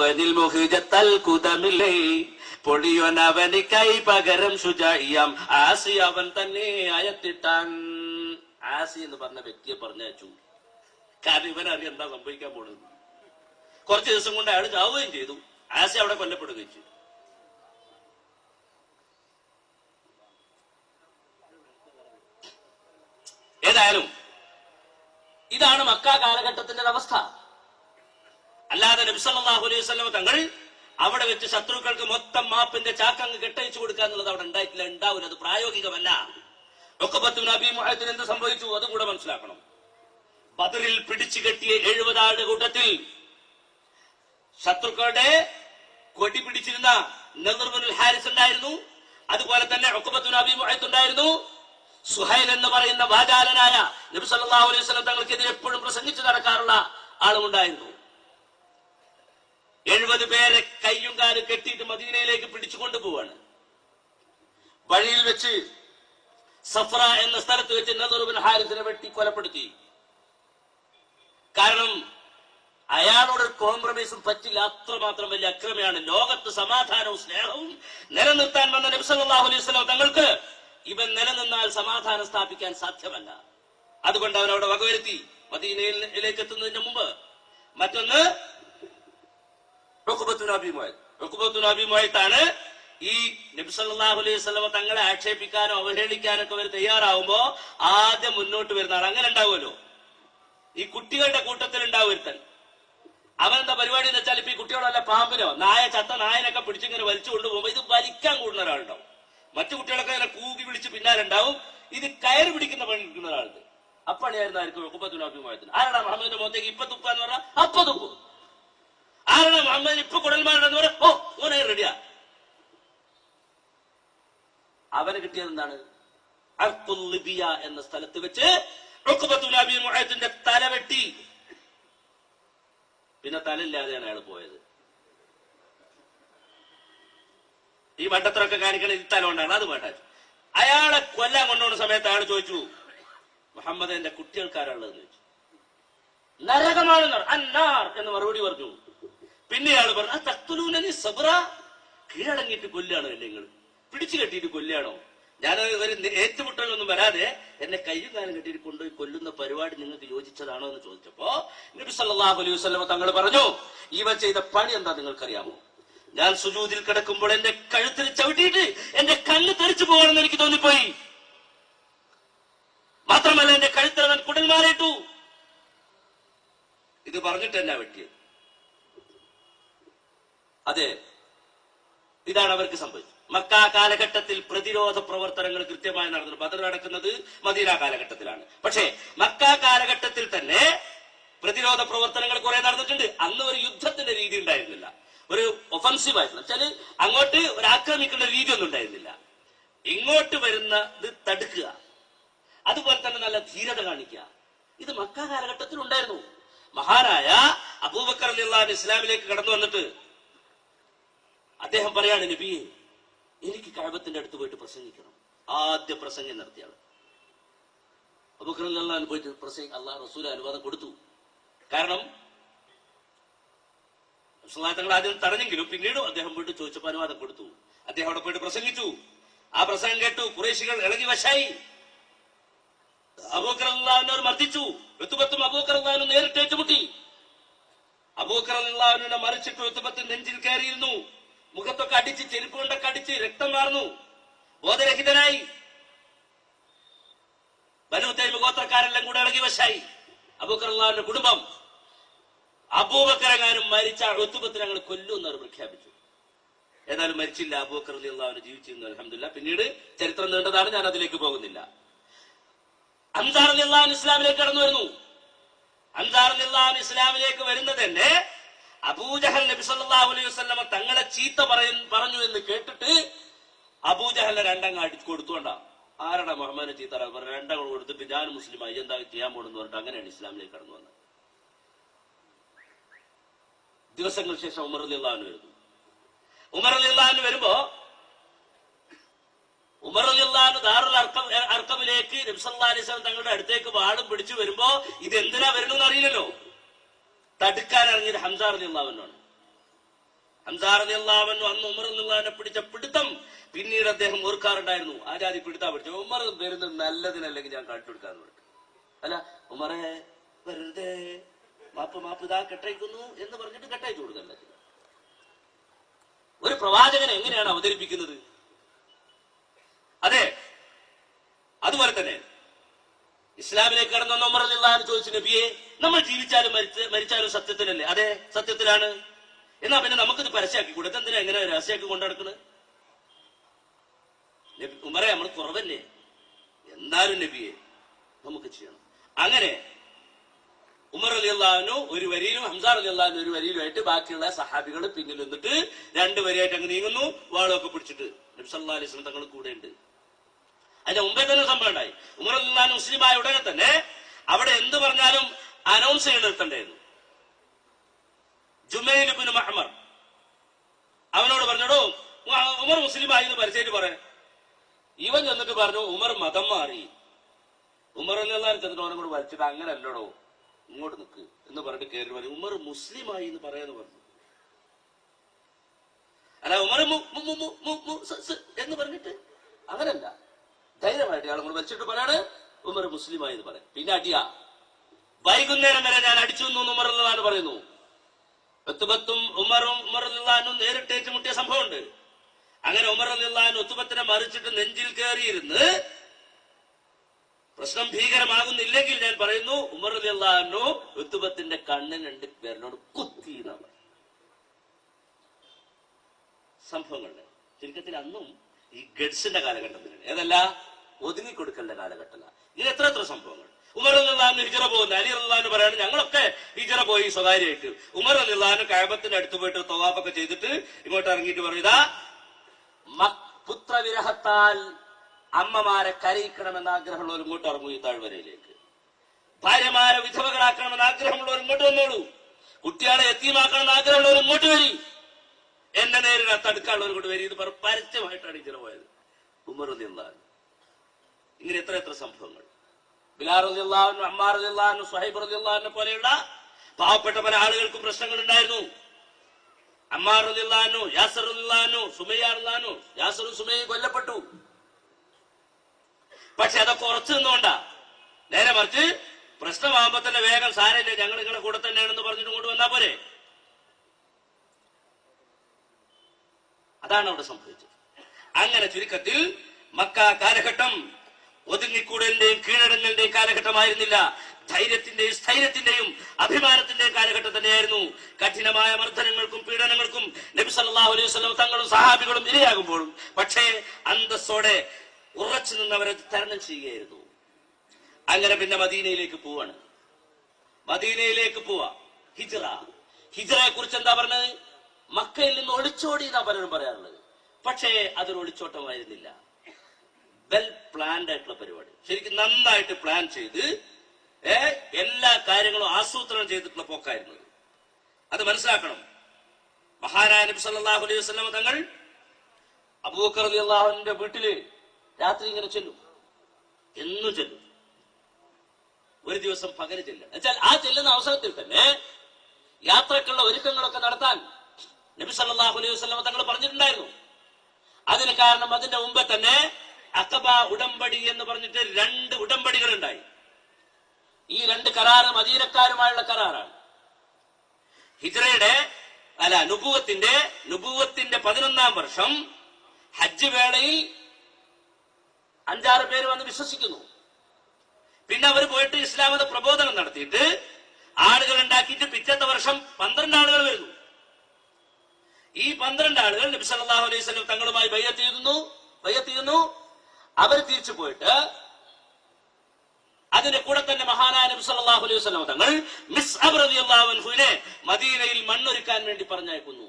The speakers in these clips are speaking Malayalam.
അവനിൽ മുഹിജത്തൽ കുതമില്ലേ? പൊടിയോൻ അവനിക്കായി പകരം ശുചായിയാം ആസി അവൻ തന്നെ അയത്തിട്ടാൻ. ആസി എന്ന് പറഞ്ഞ വ്യക്തിയെ പറഞ്ഞയച്ചു. കാരണം ഇവനറിയാം എന്താ സംഭവിക്കാൻ പോണത് കുറച്ച് ദിവസം കൊണ്ട് അയാൾ ചാവുകയും ചെയ്തു. ആസി അവിടെ കൊല്ലപ്പെടുകയും ചെയ്തു. ഏതായാലും ഇതാണ് മക്ക കാലഘട്ടത്തിന്റെ അവസ്ഥ അല്ലാതെ നബ്സല്ലാഹു അലൈഹി വസല്ലം തങ്ങൾ അവിടെ വെച്ച് ശത്രുക്കൾക്ക് മൊത്തം മാപ്പിന്റെ ചാക്കങ്ങ് കെട്ടയച്ചു കൊടുക്കുക എന്നുള്ളത് അവിടെ ഉണ്ടായിട്ടില്ല. ഉണ്ടാവില്ല അത് പ്രായോഗികമല്ല. ഒക്കെ പത്തു നബി എന്ത് സംഭവിച്ചു? അതും കൂടെ മനസ്സിലാക്കണം. ബദറിൽ പിടിച്ചു കെട്ടിയ എഴുപതാട് കൂട്ടത്തിൽ ശത്രുക്കളുടെ കൊടി പിടിച്ചിരുന്ന നെതിർബുൽ ഹാരിസ് ഉണ്ടായിരുന്നു. അതുപോലെ തന്നെ ഒക്കബത്തു നബി മുഹത്ത് ഉണ്ടായിരുന്നു. സുഹൈൽ എന്ന് പറയുന്ന വാചാലനായ നബി സല്ലല്ലാഹു അലൈഹി സ്വലം തങ്ങൾക്കെതിരെ എപ്പോഴും പ്രസംഗിച്ചു നടക്കാറുള്ള ആളുമുണ്ടായിരുന്നു എഴുപത് പേരെ കയ്യും കാലും കെട്ടിയിട്ട് മദീനയിലേക്ക് പിടിച്ചു കൊണ്ടുപോവാണ്. വഴിയിൽ വെച്ച് സഫ്ര എന്ന സ്ഥലത്ത് വെച്ച് നദറുബിൻ ഹാരിസിനെ വെട്ടി കൊലപ്പെടുത്തി. കാരണം അയാളോട് കോംപ്രമൈസും പറ്റില്ല. അത്രമാത്രം വലിയ അക്രമയാണ്. ലോകത്ത് സമാധാനവും സ്നേഹവും നിലനിർത്താൻ വന്ന നബി സല്ലല്ലാഹു അലൈഹി തങ്ങൾക്ക് ഇവൻ നിലനിന്നാൽ സമാധാനം സ്ഥാപിക്കാൻ സാധ്യമല്ല. അതുകൊണ്ട് അവൻ അവിടെ വകവരുത്തി മദീനയിലേക്ക് എത്തുന്നതിന് മുമ്പ് മറ്റൊന്ന് ാണ് ഈ നബി സല്ലല്ലാഹു അലൈഹി വസല്ലമ തങ്ങളെ ആക്ഷേപിക്കാനോ അവഹേളിക്കാനോ ഒക്കെ അവർ തയ്യാറാവുമ്പോ ആദ്യം മുന്നോട്ട് വരുന്ന ആൾ അങ്ങനെ ഉണ്ടാവുമല്ലോ. ഈ കുട്ടികളുടെ കൂട്ടത്തിൽ ഉണ്ടാവും ഒരുത്തൻ. പരിപാടി എന്ന് വെച്ചാൽ ഇപ്പൊ ഈ കുട്ടികളല്ല പാമ്പിനോ നായ ചത്ത നായനൊക്കെ പിടിച്ചിങ്ങനെ വലിച്ചു കൊണ്ടുപോകുമ്പോ ഇത് വലിക്കാൻ കൂടുന്ന ഒരാളുണ്ടാവും. മറ്റു കുട്ടികളൊക്കെ ഇങ്ങനെ കൂകി വിളിച്ച് പിന്നാലെ ഉണ്ടാവും. ഇത് കയറി പിടിക്കുന്ന പണി എടുക്കുന്ന ഒരാളുണ്ട് അപ്പണിയായിരുന്നു ഒക്കുപ്പത്തിനഭിമാനത്തിന് ആരാടാ മുഹമ്മദിന്റെ മുഖത്തേക്ക് ഇപ്പൊ തുപ്പ എന്ന് പറഞ്ഞാൽ അപ്പൊ തുപ്പു. മുഹമ്മദിന് ഇപ്പൊ കുടൽമാരുടെന്ന് പറയാം ഓ ഓനെ റെഡിയാ അവന് കിട്ടിയത് എന്താണ്? അർത്തുൽ ലിബിയ എന്ന സ്ഥലത്ത് വെച്ച് തല വെട്ടി. പിന്നെ തലയില്ലാതെയാണ് അയാൾ പോയത്. ഈ വട്ടത്തിലൊക്കെ കാണിക്കണ ഈ തല കൊണ്ടാണ്. അത് വേണ്ട. അയാളെ കൊല്ലാൻ കൊണ്ടുപോകുന്ന സമയത്ത് അയാൾ ചോദിച്ചു മുഹമ്മദ് എന്റെ കുട്ടികൾക്കാരുള്ളതെന്ന് ചോദിച്ചു. നരകമാണ് അന്നാർ എന്ന് മറുപടി പറഞ്ഞു. പിന്നെ പറഞ്ഞത് പറഞ്ഞു ആ തക്തുലൂലി സബ്ര കീഴടങ്ങിയിട്ട് കൊല്ലാണ് അല്ലേ നിങ്ങൾ പിടിച്ചു കെട്ടിയിട്ട് കൊല്ലാണോ ഞാൻ ഒരു ഏറ്റുമുട്ടലൊന്നും വരാതെ എന്നെ കയ്യും കാലം കെട്ടിയിട്ട് കൊണ്ടുപോയി കൊല്ലുന്ന പരിപാടി നിങ്ങൾക്ക് യോജിച്ചതാണോ എന്ന് ചോദിച്ചപ്പോ നബി സല്ലല്ലാഹു അലൈഹി വസല്ലം തങ്ങൾ പറഞ്ഞു ഇവ ചെയ്ത പണി എന്താ നിങ്ങൾക്കറിയാമോ? ഞാൻ സുജൂതിൽ കിടക്കുമ്പോൾ എന്റെ കഴുത്തിൽ ചവിട്ടിയിട്ട് എന്റെ കല്ല് തെറിച്ചു പോകണമെന്ന് എനിക്ക് തോന്നിപ്പോയി. മാത്രമല്ല എന്റെ കഴുത്തിൽ അവൻ കുടൽമാറിയിട്ടു ഇത് പറഞ്ഞിട്ട് എന്നാ വെട്ടിയത്? അതെ ഇതാണ് അവർക്ക് സംഭവിച്ചത്. മക്ക കാലഘട്ടത്തിൽ പ്രതിരോധ പ്രവർത്തനങ്ങൾ കൃത്യമായി നടന്നു. ബദർ നടക്കുന്നത് മദീന കാലഘട്ടത്തിലാണ്. പക്ഷേ മക്ക കാലഘട്ടത്തിൽ തന്നെ പ്രതിരോധ പ്രവർത്തനങ്ങൾ കുറെ നടന്നിട്ടുണ്ട്. അന്ന് ഒരു യുദ്ധത്തിന്റെ രീതി ഉണ്ടായിരുന്നില്ല. ഒരു ഒഫൻസീവ് ആയിട്ടുള്ള വെച്ചാൽ അങ്ങോട്ട് ഒരു ആക്രമിക്കുന്ന രീതി ഒന്നും ഉണ്ടായിരുന്നില്ല. ഇങ്ങോട്ട് വരുന്നത് തടുക്കുക. അതുപോലെ തന്നെ നല്ല ധീരത കാണിക്കുക. ഇത് മക്ക കാലഘട്ടത്തിൽ ഉണ്ടായിരുന്നു മഹാനായ അബൂബക്കർ ഇസ്ലാമിലേക്ക് കടന്നു വന്നിട്ട് അദ്ദേഹം പറയാണ് നബി എനിക്ക് കഴബത്തിന്റെ അടുത്ത് പോയിട്ട് പ്രസംഗിക്കണം ആദ്യ പ്രസംഗം നടത്തിയാണ്. അബൂബക്കർ അലിള്ളാൻ പോയിട്ട് പ്രസംഗം അള്ളാഹ് റസൂൽ അനുവാദം കൊടുത്തു. കാരണം തങ്ങൾ ആദ്യം തടഞ്ഞെങ്കിലും പിന്നീട് അദ്ദേഹം പോയിട്ട് ചോദിച്ചപ്പോൾ അനുവാദം കൊടുത്തു. അദ്ദേഹം അവിടെ പോയിട്ട് പ്രസംഗിച്ചു. ആ പ്രസംഗം കേട്ടു കുറേശികൾ ഇളകി വശായി. അബൂക്കർ മർദ്ദിച്ചു. ഋതുബത്തും അബൂക്കർ അള്ളാഹുനും നേരിട്ട് ഏറ്റുമുട്ടി. അബൂക്കർ അള്ളാഹുവിനെ മറിച്ചിട്ട് ഋതുബത്ത് നെഞ്ചിൽ കയറിയിരുന്നു. മുഖത്തൊക്കെ അടിച്ച് ചെരുപ്പ് കൊണ്ടൊക്കെ അടിച്ച് രക്തം മാറുന്നു ബോധരഹിതനായി. ബനു തൈമ ഗോത്രക്കാരെല്ലാം കൂടെ ഇളകി വശായി. അബൂക്കർ അള്ളാഹുവിന്റെ കുടുംബം. അബൂബക്കറങ്ങാനും മരിച്ച ഋതുബത്തിന് ഞങ്ങൾ കൊല്ലുമെന്നവർ പ്രഖ്യാപിച്ചു ഏതായാലും മരിച്ചില്ല അബൂബക്കർ അള്ളാഹുവിനെ ജീവിച്ചിരുന്നു അലഹമില്ല പിന്നീട് ചരിത്രം നീണ്ടതാണ് ഞാൻ അതിലേക്ക് പോകുന്നില്ല. അൻസാർ ഇസ്ലാമിലേക്ക് കടന്നു വരുന്നു. അൻസാർ ഇസ്ലാമിലേക്ക് വരുന്നത് തന്നെ അബൂജഹൽ നബി സല്ലാ അലൈഹി വസല്ലമ തങ്ങളെ ചീത്ത പറയ പറഞ്ഞു എന്ന് കേട്ടിട്ട് അബൂജഹലിനെ രണ്ടങ്ങ് അടിച്ചു കൊടുത്തോണ്ടാ ആരടാ മുഹമ്മദിനെ ചീത്ത പറഞ്ഞു രണ്ടങ്ങൾ കൊടുത്തിട്ട് ഞാൻ മുസ്ലിമായി എന്താ ചെയ്യാൻ പോണെന്ന് പറഞ്ഞിട്ട് അങ്ങനെയാണ് ഇസ്ലാമിലേക്ക് കടന്നു വന്നത്. ദിവസങ്ങൾക്ക് ശേഷം ഉമർ അലിള്ളാൻ വരുന്നു. ഉമർ അലിള്ളാൻ വരുമ്പോ ഉമർ അലിള്ളാഹു ദാറുൽ അർക്കം അർക്കമിലേക്ക് നബ്സല്ലാ അലിസ്ലാം തങ്ങളുടെ അടുത്തേക്ക് വാളും പിടിച്ചു വരുമ്പോ ഇത് എന്തിനാ വരണമെന്ന് അറിയില്ലല്ലോ. തടുക്കാൻ ഇറങ്ങിയത് ഹംസാർ അലിള്ളാവിനാണ് അൻസാർ എല്ലാവനും അന്ന് ഉമർ എന്നുള്ളവനെ പിടിച്ച പിടുത്തം പിന്നീട് അദ്ദേഹം ഓർക്കാറുണ്ടായിരുന്നു. ആ പിടുത്താൻ പിടുത്താ പിടിച്ചു? ഉമർ വരുന്നത് നല്ലതിനല്ലെങ്കിൽ ഞാൻ കാട്ടി കൊടുക്കാൻ പറഞ്ഞു. അല്ല ഉമറെ വെറുതെ മാപ്പ് മാപ്പ് ഇതാ കെട്ടയക്കുന്നു എന്ന് പറഞ്ഞിട്ട് കെട്ടയച്ചു കൊടുക്കല്ല ഒരു പ്രവാചകനെ എങ്ങനെയാണ് അവതരിപ്പിക്കുന്നത്? അതെ അതുപോലെ തന്നെ ഇസ്ലാമിലേക്ക് കടന്ന ഉമർ അലിള്ളാഹ് ചോദിച്ചു നബിയെ നമ്മൾ ജീവിച്ചാലും മരിച്ച മരിച്ചാലും സത്യത്തിലല്ലേ? അതെ സത്യത്തിലാണ്. എന്നാ പിന്നെ നമുക്കിത് പരസ്യമാക്കി കൊടുത്ത് എന്തിനാ എങ്ങനെ രഹസ്യമാക്കി കൊണ്ടുനടക്കുന്നത് നബി ഉമറെ നമ്മൾ കുറവല്ലേ? എന്നാലും നബിയെ നമുക്ക് ചെയ്യണം. അങ്ങനെ ഉമർ അലി അള്ളാഹുനു ഒരു വരിയിലും ഹംസാർ അലി അള്ളാഹുനു ഒരു വരിയിലുമായിട്ട് ബാക്കിയുള്ള സഹാബികൾ പിന്നിൽ നിന്നിട്ട് രണ്ട് വരിയായിട്ട് അങ്ങ് നീങ്ങുന്നു വാളൊക്കെ പിടിച്ചിട്ട്. നബ്സല്ലാ അലൈഹി തങ്ങൾ കൂടെ ഉണ്ട് അതിന്റെ മുമ്പേ തന്നെ സംഭവം ഉണ്ടായി. ഉമർ അള്ളാഹ് മുസ്ലിമായ ഉടനെ തന്നെ അവിടെ എന്ത് പറഞ്ഞാലും അനൗൺസ് ചെയ്ത് നിർത്തണ്ടായിരുന്നു ജുമൈൽ ബിൻ മഹമർ. അവനോട് പറഞ്ഞോടോ ഉമർ മുസ്ലിമായി എന്ന് പരിചയം പറയാൻ ഇവൻ ചെന്നിട്ട് പറഞ്ഞു ഉമർ മതം മാറി. ഉമർ അല്ലാതെ ചെന്നിട്ട് അവനെ കൂടെ വലിച്ചിട്ട് അങ്ങനെ അല്ലടോ ഇങ്ങോട്ട് നിൽക്ക് എന്ന് പറഞ്ഞിട്ട് കയറി പറഞ്ഞു ഉമർ മുസ്ലിമായി എന്ന് പറയാന്ന് പറഞ്ഞു. അല്ല ഉമർ എന്ന് പറഞ്ഞിട്ട് അങ്ങനല്ല. ധൈര്യമായിട്ട് ഇയാൾ കൂടെ വലിച്ചിട്ട് പറയാണ് ഉമർ മുസ്ലിമായി എന്ന് പറയാം. പിന്നെ അടിയ വൈകുന്നേരം വരെ ഞാൻ അടിച്ചു എന്ന് ഉമർ അല്ലാന്ന് പറയുന്നു. ഒത്തുബത്തും ഉമറും ഉമർ അല്ലാനും നേരിട്ട് ഏറ്റുമുട്ടിയ സംഭവമുണ്ട്. അങ്ങനെ ഉമർ അല്ലാൻ ഒത്തുബത്തിനെ മറിച്ചിട്ട് നെഞ്ചിൽ കയറിയിരുന്ന് പ്രശ്നം ഭീകരമാകുന്നില്ലെങ്കിൽ ഞാൻ പറയുന്നു ഉമർ അല്ലാനോ ഒത്തുബത്തിന്റെ കണ്ണിനുണ്ട് പേരിനോട് കുത്തി എന്നാണ് സംഭവങ്ങളുണ്ട്. ചുരുക്കത്തിൽ അന്നും ഈ ഗഡ്സിന്റെ കാലഘട്ടത്തിലാണ് ഏതല്ല? ഒതുങ്ങിക്കൊടുക്കലിന്റെ കാലഘട്ടമല്ല ഇങ്ങനെ എത്ര എത്ര സംഭവങ്ങൾ. ഉമർ അല്ലാന്ന് ഹിജറ പോകുന്നു. അലി അള്ളഹാന്ന് പറയാണ് ഞങ്ങളൊക്കെ ഹിജറ പോയി സ്വകാര്യമായിട്ട്. ഉമർ അല്ലാന്ന് കഴബത്തിന്റെ അടുത്ത് പോയിട്ട് തവാഫൊക്കെ ചെയ്തിട്ട് ഇങ്ങോട്ട് ഇറങ്ങിയിട്ട് പറയുക പുത്രവിരഹത്താൽ അമ്മമാരെ കരയിക്കണമെന്ന് ആഗ്രഹമുള്ളവർ ഇങ്ങോട്ട് ഇറങ്ങും ഈ താഴ്വരയിലേക്ക്. ഭാര്യമാരെ വിധവകളാക്കണമെന്ന് ആഗ്രഹമുള്ളവർ ഇങ്ങോട്ട് വന്നോളൂ. കുട്ടികളെ എത്തിയമാക്കണമെന്ന് ആഗ്രഹമുള്ളവർ ഇങ്ങോട്ട് വരി. എന്നെ നേരിടാൻ തടുക്കാനുള്ളവർ ഇങ്ങോട്ട് വരി. ഇത് പരസ്യമായിട്ടാണ് ഇങ്ങനെ പോയത്. ഉമർ റളിയല്ലാഹു ഇങ്ങനെ എത്ര എത്ര സംഭവങ്ങൾ. ബിലാർ റളിയല്ലാഹു അമ്മാർ റളിയല്ലാഹു സുഹൈബ് റളിയല്ലാഹു പോലെയുള്ള പാവപ്പെട്ട പല ആളുകൾക്കും പ്രശ്നങ്ങൾ ഉണ്ടായിരുന്നു അമ്മാർ റളിയല്ലാഹു യാസർ റളിയല്ലാഹു സുമയ്യ റളിയല്ലാഹു യാസറും സുമയ്യ കൊല്ലപ്പെട്ടു. പക്ഷെ അതൊക്കെ ഉറച്ചു നിന്നുകൊണ്ടാ നേരെ മറിച്ച് പ്രശ്നമാകുമ്പോ തന്നെ വേഗം സാരല്ലേ ഞങ്ങൾ നിങ്ങളുടെ കൂടെ തന്നെയാണെന്ന് പറഞ്ഞിട്ട് കൊണ്ട് വന്നാ പോരെ. അതാണ് അവിടെ സംഭവിച്ചത്. അങ്ങനെ ചുരുക്കത്തിൽ മക്ക കാലഘട്ടം ഒതുങ്ങിക്കൂടലിന്റെയും കീഴടങ്ങലിന്റെയും കാലഘട്ടമായിരുന്നില്ല. ധൈര്യത്തിന്റെയും സ്ഥൈര്യത്തിന്റെയും അഭിമാനത്തിന്റെയും കാലഘട്ടം തന്നെയായിരുന്നു. കഠിനമായ മർദ്ദനങ്ങൾക്കും പീഡനങ്ങൾക്കും നബി സല്ലാഹു അലൈഹി വസല്ലം തങ്ങളും സഹാബികളും ഇരയാകുമ്പോഴും പക്ഷേ അന്തസ്സോടെ ഉറച്ചു നിന്നവരെ തരണം ചെയ്യുകയായിരുന്നു. അങ്ങനെ പിന്നെ മദീനയിലേക്ക് പോവാണ്. മദീനയിലേക്ക് പോവാ. ഹിജറ. ഹിജറയെ കുറിച്ച് എന്താ പറഞ്ഞത്? മക്കയിൽ നിന്ന് ഒളിച്ചോടി എന്നാ പലരും പറയാറുള്ളത്. പക്ഷേ അതൊരു ഒളിച്ചോട്ടമായിരുന്നില്ല. വെൽ പ്ലാൻഡ് ആയിട്ടുള്ള പരിപാടി. ശരിക്കും നന്നായിട്ട് പ്ലാൻ ചെയ്ത് എല്ലാ കാര്യങ്ങളും ആസൂത്രണം ചെയ്തിട്ടുള്ള പോക്കായിരുന്നു അത് മനസ്സിലാക്കണം. മഹാനായ നബി സല്ലല്ലാഹു അലൈഹി വസല്ലം തങ്ങൾ അബൂബക്കർ റളിയല്ലാഹുവിന്റെ വീട്ടിൽ രാത്രി ഇങ്ങനെ ചെല്ലും. എന്നും ചെല്ലും. ഒരു ദിവസം പകൽ ചെല്ലുക. എന്നുവെച്ചാൽ ആ ചെല്ലുന്ന അവസരത്തിൽ തന്നെ യാത്രക്കുള്ള ഒരുക്കങ്ങളൊക്കെ നടത്താൻ നബി സല്ലല്ലാഹു അലൈഹി വസല്ലം തങ്ങൾ പറഞ്ഞിട്ടുണ്ടായിരുന്നു. അതിന് കാരണം അതിന്റെ മുമ്പ് തന്നെ അക്കബ ഉടമ്പടി എന്ന് പറഞ്ഞിട്ട് രണ്ട് ഉടമ്പടികൾ ഉണ്ടായി ഈ രണ്ട് കരാറ് മദീനക്കാരുമായുള്ള കരാറാണ്. ഹിജ്റയുടെ അല്ല നുപൂവത്തിന്റെ നുപൂവത്തിന്റെ പതിനൊന്നാം വർഷം ഹജ്ജ് വേളയിൽ അഞ്ചാറ് പേര് വന്ന് വിശ്വസിക്കുന്നു. പിന്നെ അവർ പോയിട്ട് ഇസ്ലാമത പ്രബോധനം നടത്തിയിട്ട് ആളുകൾ ഉണ്ടാക്കിയിട്ട് പിറ്റത്തെ വർഷം പന്ത്രണ്ട് ആളുകൾ വരുന്നു. ഈ പന്ത്രണ്ട് ആളുകൾ നബി സല്ലല്ലാഹു അലൈഹി തങ്ങളുമായി ബയ്യത്ത് ചെയ്യുന്നു ബയ്യത്ത് ചെയ്യുന്നു അവർ തിരിച്ചു പോയിട്ട് അതിന്റെ കൂടെ തന്നെ മഹാനായ നബി സല്ലല്ലാഹു അലൈഹി വസല്ലം തങ്ങൾ മിസ് റളിയല്ലാഹു അൻഹുവിനെ മദീനയിൽ മണ്ണൊരുക്കാൻ വേണ്ടി പറഞ്ഞയക്കുന്നു.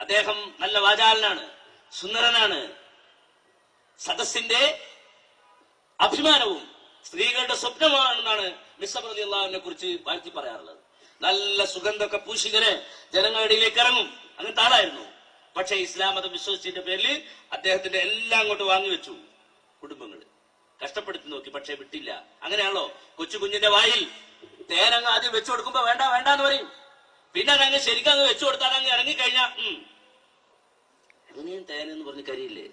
അദ്ദേഹം നല്ല വാചാലനാണ് സുന്ദരനാണ്. സദസ്സിന്റെ അഭിമാനവും സ്ത്രീകളുടെ സ്വപ്നമാണെന്നാണ് മിസ്സബ് അള്ളാഹുവിനെ കുറിച്ച് വാഴ്ത്തി പറയാറുള്ളത്. നല്ല സുഗന്ധൊക്കെ പൂശിങ്ങനെ ജനങ്ങളുടെ ഇടയിലേക്ക് ഇറങ്ങും. അങ്ങനത്തെ ആളായിരുന്നു. പക്ഷെ ഇസ്ലാം മതം വിശ്വസിച്ചതിന്റെ പേരിൽ അദ്ദേഹത്തിന്റെ എല്ലാം അങ്ങോട്ട് വാങ്ങിവെച്ചു കുടുംബങ്ങൾ കഷ്ടപ്പെടുത്തി നോക്കി പക്ഷെ വിട്ടില്ല. അങ്ങനെയാണല്ലോ കൊച്ചു കുഞ്ഞിന്റെ വായിൽ തേനങ്ങ് ആദ്യം വെച്ചു കൊടുക്കുമ്പോ വേണ്ട വേണ്ട എന്ന് പറയും. പിന്നെ അതങ്ങ് ശരിക്കും അങ്ങ് വെച്ചു കൊടുത്താൽ അങ്ങ് ഇറങ്ങിക്കഴിഞ്ഞാ ഉം. അങ്ങനെയും തേനെന്ന് പറഞ്ഞ് കരിയില്ലേ?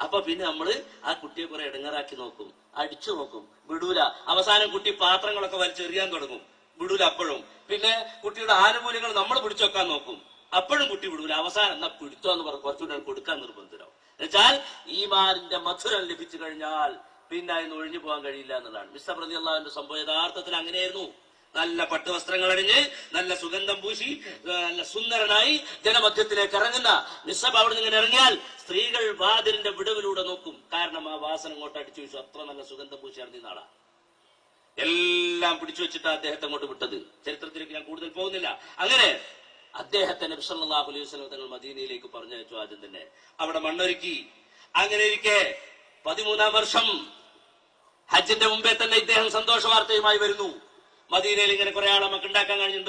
അപ്പൊ പിന്നെ നമ്മൾ ആ കുട്ടിയെ കുറെ ഇടങ്ങറാക്കി നോക്കും അടിച്ചു നോക്കും. വിടൂല. അവസാനം കുട്ടി പാത്രങ്ങളൊക്കെ വലിച്ചെറിയാൻ തുടങ്ങും. വിടൂല അപ്പോഴും. പിന്നെ കുട്ടിയുടെ ആനുകൂല്യങ്ങൾ നമ്മൾ പിടിച്ചു നോക്കും. അപ്പോഴും കുട്ടി വിടൂല. അവസാനം എന്നാ പിടിച്ചോ എന്ന് പറഞ്ഞ് കുറച്ചുകൂടെ കൊടുക്കാൻ നിർബന്ധിതരാവും. എന്നുവെച്ചാൽ ഈമാനിന്റെ മധുരം ലഭിച്ചു കഴിഞ്ഞാൽ പിന്നെ അതിന് ഒഴിഞ്ഞു പോകാൻ കഴിയില്ല എന്നുള്ളതാണ്. മിസ്റ്റർ പ്രതി അള്ളാഹുന്റെ സംഭവം യഥാർത്ഥത്തിൽ അങ്ങനെയായിരുന്നു. നല്ല പട്ടുവസ്ത്രങ്ങൾ അണിഞ്ഞ് നല്ല സുഗന്ധം പൂശി നല്ല സുന്ദരനായി ജനമധ്യത്തിലേക്ക് ഇറങ്ങുന്ന നിസ്സബ് അവിടെ നിന്ന് ഇറങ്ങിയാൽ സ്ത്രീകൾ വാതിലിന്റെ വിടവിലൂടെ നോക്കും. കാരണം ആ വാസന അങ്ങോട്ട് അടിച്ചു വെച്ചു. അത്ര നല്ല സുഗന്ധം പൂശി ഇറങ്ങിയ നാളാ. എല്ലാം പിടിച്ചു വെച്ചിട്ട് അദ്ദേഹത്തെ അങ്ങോട്ട് വിട്ടത്. ചരിത്രത്തിലേക്ക് ഞാൻ കൂടുതൽ പോകുന്നില്ല. അങ്ങനെ അദ്ദേഹത്തെ നബി സല്ലല്ലാഹു അലൈഹി വസല്ലം തങ്ങൾ മദീനയിലേക്ക് പറഞ്ഞയച്ചു ആദ്യം തന്നെ. അവിടെ മണ്ണൊരുക്കി. അങ്ങനെ ഇരിക്കെ പതിമൂന്നാം വർഷം ഹജ്ജിന്റെ മുമ്പേ തന്നെ ഇദ്ദേഹം സന്തോഷ വാർത്തയുമായി വരുന്നു. മദീനയിൽ ഇങ്ങനെ കുറെ ആളെ നമുക്ക് ഉണ്ടാക്കാൻ കഴിഞ്ഞിട്ടുണ്ട്.